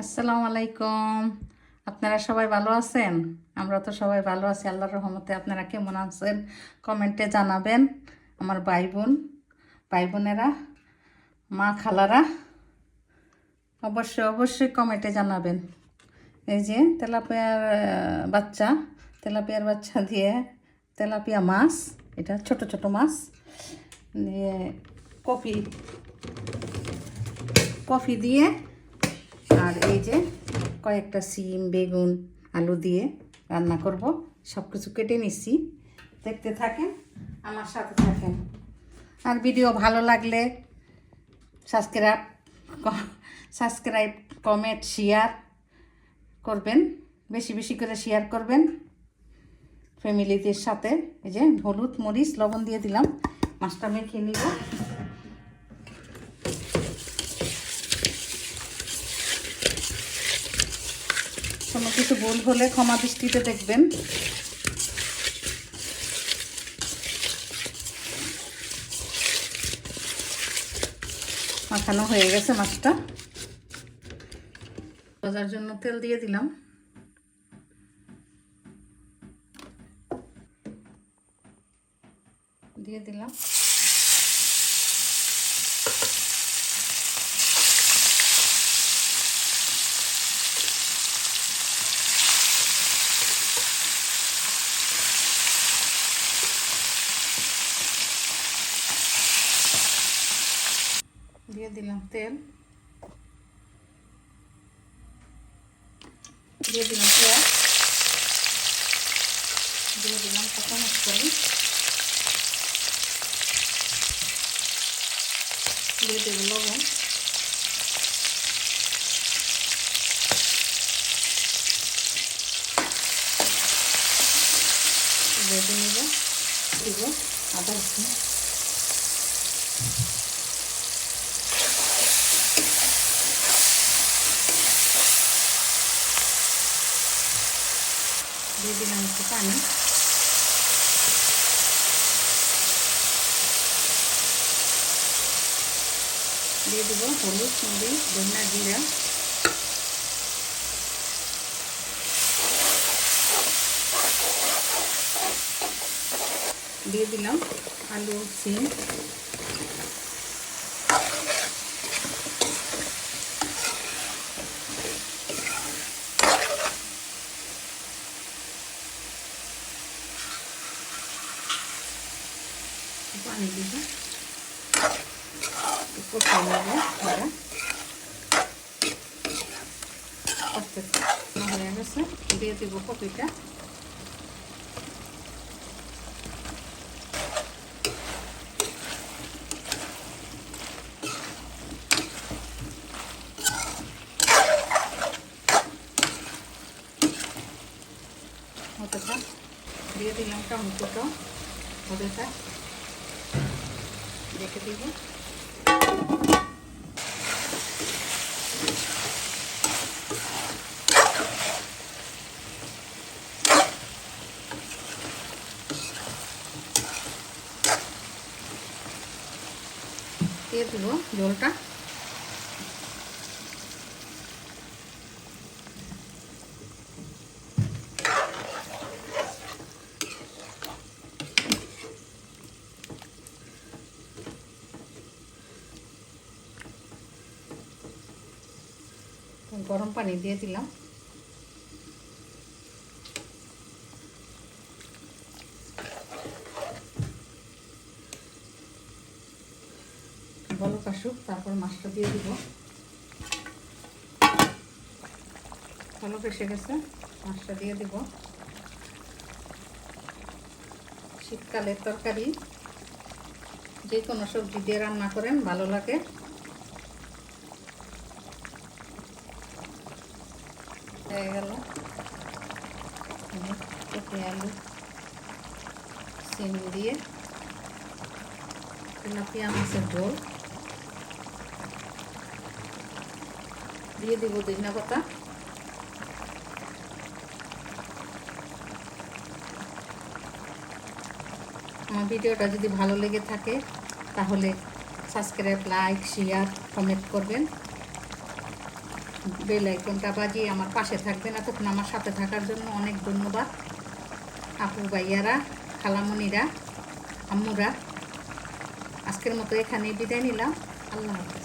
আসসালামু আলাইকুম। আপনারা সবাই ভালো আছেন? আমরা তো সবাই ভালো আছি, আল্লাহর রহমতে। আপনারা কেমন আছেন? কমেন্টে জানাবেন। আমার ভাই বোন, ভাই বোনেরা, মা খালারা, অবশ্যই অবশ্যই কমেন্টে জানাবেন। এই যে তেলাপিয়ার বাচ্চা তেলাপিয়ার বাচ্চা দিয়ে তেলাপিয়া মাছ, এটা ছোট ছোট মাছ দিয়ে কফি কফি দিয়ে আর এই যে কয়েকটা সিম, বেগুন, আলু দিয়ে রান্না করব। সব কিছু কেটে নিচ্ছি দেখতে থাকেন, আমার সাথে থাকেন। আর ভিডিও ভালো লাগলে সাবস্ক্রাইব সাবস্ক্রাইব কমেন্ট শেয়ার করবেন। বেশি বেশি করে শেয়ার করবেন। ফ্যামিলিদের সাথে এই যে হলুদ, মরিচ, লবণ দিয়ে দিলাম। মাছটা মেখে নিব কোনো কিছু ভুল হলে ক্ষমা দৃষ্টিতে দেখবেন। মাখানো হয়ে গেছে মাছটা। ভাজার জন্য তেল দিয়ে দিলাম। দিয়ে দিলাম। দিয়ে দিলাম তেল। দিয়ে দিলাম পেঁয়াজ। দিয়ে দিলাম কাঁচা মশলা দিয়ে দেব লবণ। ভেজে নেব দিব আদা রসুন। দিয়ে দিলাম একটু পানি দিয়ে দেবো হলুদ মরিচ ধনিয়া জিরা। দিয়ে দিলাম আলু সিম। পানি দিব কোথায় নেব ওটা আস্তে আস্তে হয়ে গেছে দিয়ে দিব কপিটা হতে থাক দিয়ে দিলাম টমেটোটা হতে থাক রেখে দিব। দিয়ে দিব জলটা। গরম পানি দিয়ে দিলাম। বলক আসুক, তারপর মাছটা দিয়ে দিব। বলক এসে গেছে, মাছটা দিয়ে দিব। শীতকালের তরকারি, যে কোনো সবজি দিয়ে রান্না করেন, ভালো লাগে। হয়ে গেল কপি আলু, সিম দিয়ে, তেলাপিয়া মাছের ঝোল। দিয়ে দিব দিনা পাতা। আমার ভিডিওটা যদি ভালো লেগে থাকে, তাহলে সাবস্ক্রাইব লাইক শেয়ার কমেন্ট করবেন। বেল আইকনটা বাজিয়ে আমার পাশে থাকবেন। এতক্ষণ আমার সাথে থাকার জন্য অনেক ধন্যবাদ। আপু ভাইয়ারা খালামণিরা আম্মুরা, আজকের মতো এখানেই বিদায় নিলাম। আল্লাহ হাফেজ।